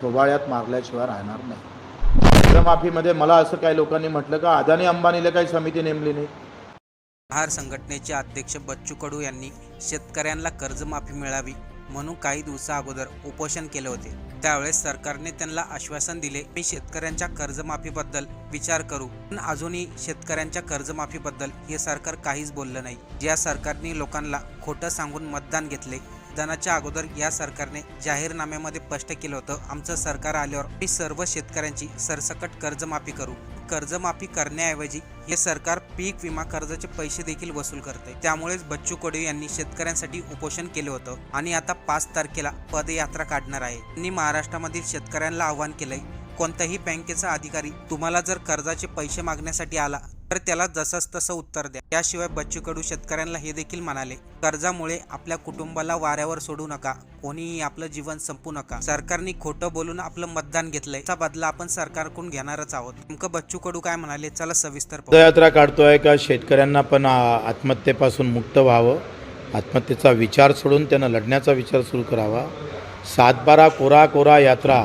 थोबाळ्यात मारल्याशिवाय राहणार नाही. कर्जमाफीमध्ये मला असं काही लोकांनी म्हटलं का अदानी अंबानीला काही समिती नेमली नाही. आहार संघटनेचे अध्यक्ष बच्चू कडू यांनी शेतकऱ्यांना कर्जमाफी मिळावी म्हणून काही दिवसा अगोदर उपोषण केले होते. त्यावेळेस सरकारने त्यांना आश्वासन दिले मी शेतकऱ्यांच्या कर्जमाफीबद्दल विचार करू. पण अजूनही शेतकऱ्यांच्या कर्जमाफीबद्दल हे सरकार काहीच बोललं नाही. ज्या सरकारने लोकांना खोटं सांगून मतदान घेतले. मतदानाच्या अगोदर या सरकारने जाहीरनाम्यामध्ये स्पष्ट केलं होतं. आमचं सरकार आल्यावर मी सर्व शेतकऱ्यांची सरसकट कर्जमाफी करू. कर्जमाफी करण्याऐवजी हे सरकार पीक विमा कर्जाचे पैसे देखील वसूल करते. त्यामुळेच बच्चू कडू यांनी शेतकऱ्यांसाठी उपोषण केलं होतं आणि आता पाच तारखेला पदयात्रा काढणार आहे. त्यांनी महाराष्ट्रामधील शेतकऱ्यांना आवाहन केलंय कोणत्याही बँकेचा अधिकारी तुम्हाला जर कर्जाचे पैसे मागण्यासाठी आला तर त्याला जसंच तसं उत्तर द्या. त्याशिवाय बच्चू कडू शेतकऱ्यांना हे देखील म्हणाले कर्जामुळे आपल्या कुटुंबाला वाऱ्यावर सोडू नका. कोणीही आपलं जीवन संपू नका. सरकारने खोटं बोलून आपलं मतदान घेतलंय. त्याचा बदला आपण सरकारकडून घेणारच आहोत. नेमकं बच्चू कडू काय म्हणाले? चला सविस्तर पाहू. पदयात्रा काढतोय का? शेतकऱ्यांना पण आत्महत्येपासून मुक्त व्हावं. आत्महत्येचा विचार सोडून त्यांना लढण्याचा विचार सुरू करावा. सातबारा कोरा कोरा यात्रा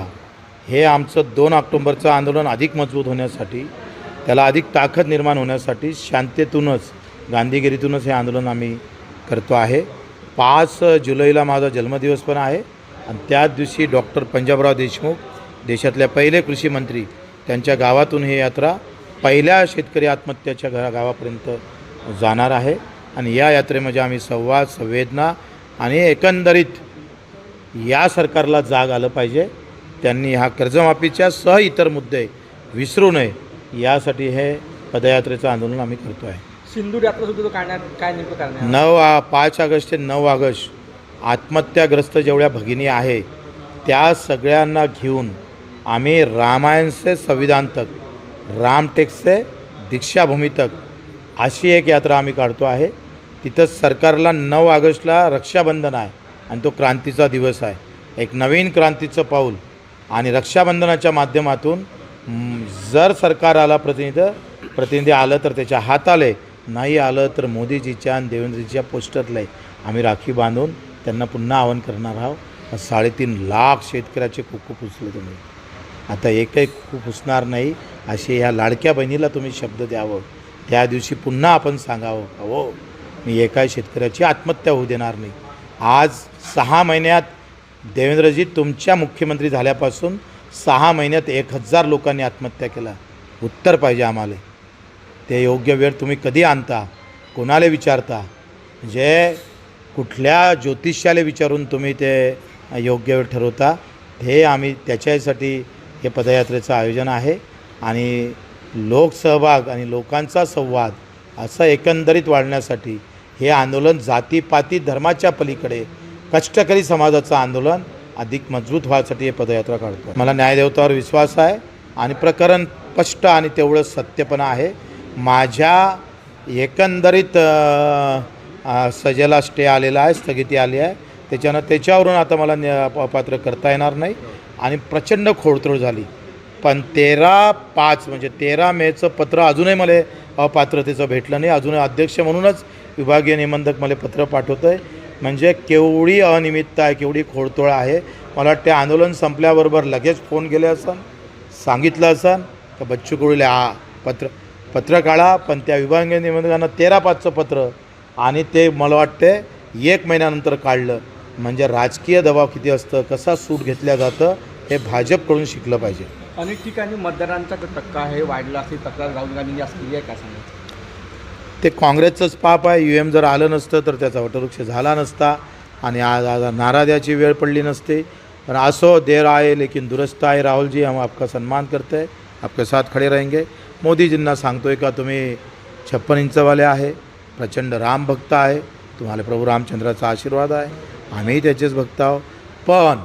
हे आमचं दोन ऑक्टोंबरचं आंदोलन अधिक मजबूत होण्यासाठी त्याला अधिक ताकद निर्माण होण्यासाठी शांततेतूनच गांधीगिरीतूनच हे आंदोलन आम्ही करतो आहे. पाच जुलैला माझा जन्मदिवस पण आहे आणि त्याच दिवशी डॉक्टर पंजाबराव देशमुख देशातल्या पहिले कृषी मंत्री त्यांच्या गावातून ही यात्रा पहिल्या शेतकरी आत्महत्याच्या घरा गावापर्यंत जाणार आहे. आणि या यात्रेमध्ये आम्ही संवाद संवेदना आणि एकंदरीत या सरकारला जाग आलं पाहिजे. त्यांनी हा कर्जमाफीच्या सह इतर मुद्दे विसरू नये. यासाठी हे पदयात्रेचं आंदोलन आम्ही करतो आहे. सिंदूर यात्रा सुद्धा काढण्यात काय नेमकं नऊ आ पाच ऑगस्ट ते नऊ ऑगस्ट आत्महत्याग्रस्त जेवढ्या भगिनी आहे त्या सगळ्यांना घेऊन आम्ही रामायण से संविधान तक रामटेक से दीक्षाभूमी तक अशी एक यात्रा आम्ही काढतो आहे. तिथं सरकारला नऊ ऑगस्टला रक्षाबंधन आहे आणि तो क्रांतीचा दिवस आहे. एक नवीन क्रांतीचं पाऊल आणि रक्षाबंधनाच्या माध्यमातून जर सरकार आला प्रतिनिधी प्रतिनिधी आलं तर त्याच्या हाताले. नाही आलं तर मोदीजीच्या आणि देवेंद्रजीच्या पोस्टरला. आम्ही राखी बांधून त्यांना पुन्हा आवाहन करणार आहोत. साडेतीन लाख शेतकऱ्याचे कुकू पुसले तुम्ही. आता एकही कुकू पुसणार नाही असे ह्या लाडक्या बहिणीला तुम्ही शब्द द्यावं. त्या दिवशी पुन्हा आपण सांगावं अहो हो मी एका शेतकऱ्याची आत्महत्या होऊ देणार नाही. आज सहा महिन्यात देवेंद्रजी तुमच्या मुख्यमंत्री झाल्यापासून सहा महिन्यात एक हजार लोकांनी आत्महत्या केला. उत्तर पाहिजे आम्हाला. ते योग्य वेळ तुम्ही कधी आणता? कोणाला विचारता? जे कुठल्या ज्योतिष्याला विचारून तुम्ही ते योग्य वेळ ठरवता? हे आम्ही त्याच्यासाठी हे पदयात्रेचं आयोजन आहे. आणि लोकसहभाग आणि लोकांचा संवाद असं एकंदरीत वाढण्यासाठी हे आंदोलन जातीपाती धर्माच्या पलीकडे कष्टकरी समाजाचं आंदोलन अधिक मजबूत व्हायसाठी हे पदयात्रा काढतो मला न्यायदेवतावर विश्वास आहे आणि प्रकरण स्पष्ट आणि तेवढं सत्यपणा आहे. माझ्या एकंदरीत सजेला स्टे आलेला आहे स्थगिती आली आहे. त्याच्यानं त्याच्यावरून आता मला न्या- अपात्र करता येणार नाही. आणि प्रचंड खोडतोड झाली. पण तेरा पाच म्हणजे तेरा मेचं पत्र अजूनही मला अपात्रतेचं भेटलं नाही. अजूनही अध्यक्ष म्हणूनच विभागीय निबंधक मला पत्र पाठवतं आहे म्हणजे केवढी अनियमितता आहे केवढी खोडतोळ आहे. मला वाटते आंदोलन संपल्याबरोबर लगेच फोन केले असन सांगितलं असन का बच्चू कडूले आ पत्र पत्र काढा पण त्या विभागीय निबंधकांना तेरा पाचचं पत्र आणि ते मला वाटते एक महिन्यानंतर काढलं. म्हणजे राजकीय दबाव किती असतं कसा सूट घेतल्या जातं हे भाजपकडून शिकलं पाहिजे. अनेक ठिकाणी मतदारांचा जो टक्का आहे वाढला असेल तक्रार राहुल गांधींनी आज केली आहे का सांगा? ते काँग्रेसचंच पाप आहे. यू एम जर आलं नसतं तर त्याचा वटवृक्ष झाला नसता. आणि आज आज नारा द्यायची वेळ पडली नसते. पण असो देर आहे लेकिन दुरुस्त आहे. राहुलजी हम आपका सन्मान करते आपके साथ खडे रहेंगे. मोदीजींना सांगतोय का तुम्ही छप्पन इंचवाले आहे. प्रचंड राम भक्त आहे. तुम्हाला प्रभू रामचंद्राचा आशीर्वाद आहे. आम्हीही त्याचेच भक्त आहोत. पण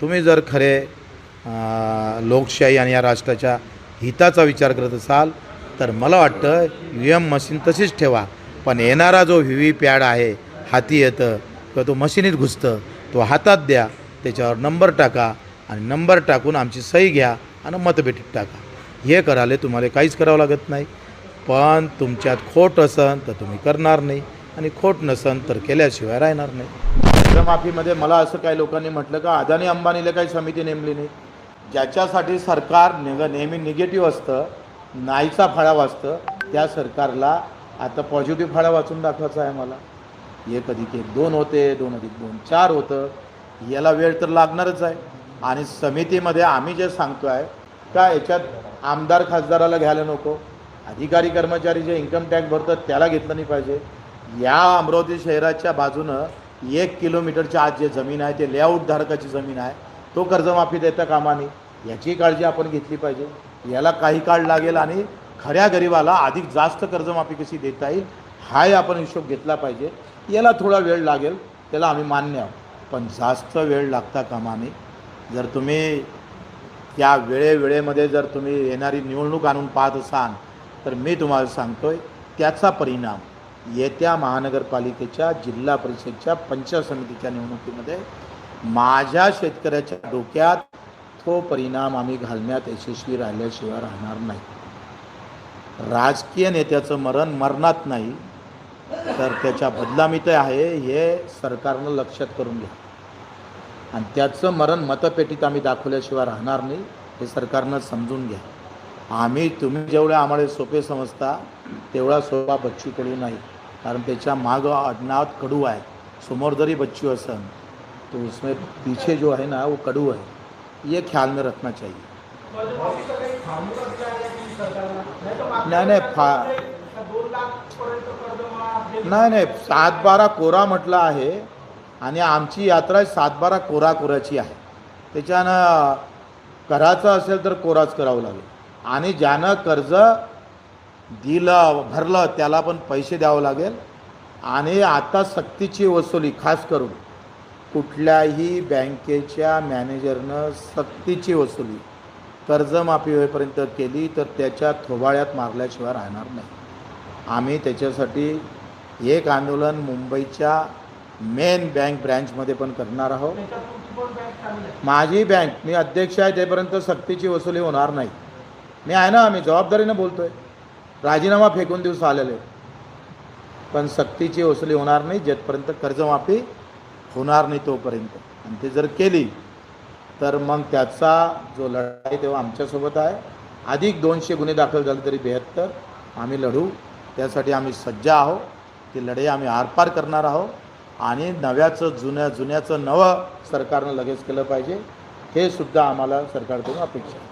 तुम्ही जर खरे लोकशाही आणि या राष्ट्राच्या हिताचा विचार करत असाल तर मला वाटतं यू एम मशीन तशीच ठेवा. पण येणारा जो व्ही व्ही पॅड आहे हाती येतं किंवा तो मशीनीत घुसतं तो हातात द्या त्याच्यावर नंबर टाका आणि नंबर टाकून आमची सही घ्या आणि मतपेटीत टाका. हे करायला तुम्हाला काहीच करावं लागत नाही. पण तुमच्यात खोट असन तर तुम्ही करणार नाही आणि खोट नसन तर केल्याशिवाय राहणार नाही. कर्जमाफीमध्ये मला असं काही लोकांनी म्हटलं का अदानी अंबानीला काही समिती नेमली नाही. ज्याच्यासाठी सरकार निग नेहमी निगेटिव्ह असतं नाहीचा फाळा वाचतं. त्या सरकारला आता पॉझिटिव्ह फाळा वाचून दाखवायचा आहे मला. एक अधिक एक दोन होते दोन अधिक दोन चार होतं. याला वेळ तर लागणारच आहे. आणि समितीमध्ये आम्ही जे सांगतो आहे का याच्यात आमदार खासदाराला घ्यायला नको. अधिकारी कर्मचारी जे इन्कम टॅक्स भरतात त्याला घेतलं नाही पाहिजे. या अमरावती शहराच्या बाजूनं एक किलोमीटरच्या आत जे जमीन आहे ते लेआउट धारकाची जमीन आहे तो कर्जमाफी देता कामा नये याची काळजी आपण घेतली पाहिजे. याला काही काळ लागेल आणि खऱ्या गरिबाला अधिक जास्त कर्जमाफी कशी देता येईल हाही आपण हिशोब घेतला पाहिजे. याला थोडा वेळ लागेल त्याला आम्ही मान्य आहोत. पण जास्त वेळ लागता कामा नये. जर तुम्ही त्या वेळेवेळेमध्ये जर तुम्ही येणारी निवडणूक आणून पाहत असाल तर मी तुम्हाला सांगतो आहे त्याचा परिणाम येत्या महानगरपालिकेच्या जिल्हा परिषदच्या पंचायत समितीच्या निवडणुकीमध्ये माझ्या शेतकऱ्याच्या डोक्यात तो परिणाम आम्ही घालण्यात यशस्वी राहिल्याशिवाय राहणार नाही. राजकीय नेत्याचं मरण मरणात नाही तर त्याच्या बदलामीत आहे हे सरकारनं लक्षात करून घ्या. आणि त्याचं मरण मतपेटीत आम्ही दाखवल्याशिवाय राहणार नाही हे सरकारनं समजून घ्या. आम्ही तुम्ही जेवढे आम्हाला सोपे समजता तेवढा सोपा बच्चू कडू नाही. कारण त्याच्या मागं आडनाव कडू आहे समोर जरी बच्चू असन तो उसमें पीछे जो है ना वो कडू आहे. ये ख्याल में रखना चाहिए। नाही नाही फा नाही नाही सात बारा कोरा म्हटलं आहे आणि आमची यात्रा सात बारा कोरा कोराची आहे. त्याच्यानं करायचं असेल तर कोराच करावं लागेल. आणि ज्यानं कर्ज दिलं भरलं त्याला पण पैसे द्यावं लागेल. आणि आता सक्तीची वसुली खास करून कुठल्याही बँकेच्या मॅनेजरनं सक्तीची वसुली कर्जमाफी होईपर्यंत केली तर त्याच्या थोबाळ्यात मारल्याशिवाय राहणार नाही. आम्ही त्याच्यासाठी एक आंदोलन मुंबईच्या मेन बँक ब्रँचमध्ये पण करणार आहोत. माझी बँक मी अध्यक्ष आहे तेपर्यंत सक्तीची वसुली होणार नाही. मी आहे ना आम्ही जबाबदारीनं बोलतोय. राजीनामा फेकून दिवस आलेले. पण सक्तीची वसुली होणार नाही जेथपर्यंत कर्जमाफी होणार नाही तोपर्यंत. आणि ते जर केली तर मग त्याचा जो लढा आहे तेव्हा आमच्यासोबत आहे. अधिक दोनशे गुन्हे दाखल झाले तरी बेहत्तर. आम्ही लढू. त्यासाठी आम्ही सज्ज आहोत. ते लढे आम्ही आरपार करणार आहोत. आणि नव्याचं जुन्या जुन्याचं नवं सरकारनं लगेच केलं पाहिजे. हे सुद्धा आम्हाला सरकारकडून अपेक्षा आहे.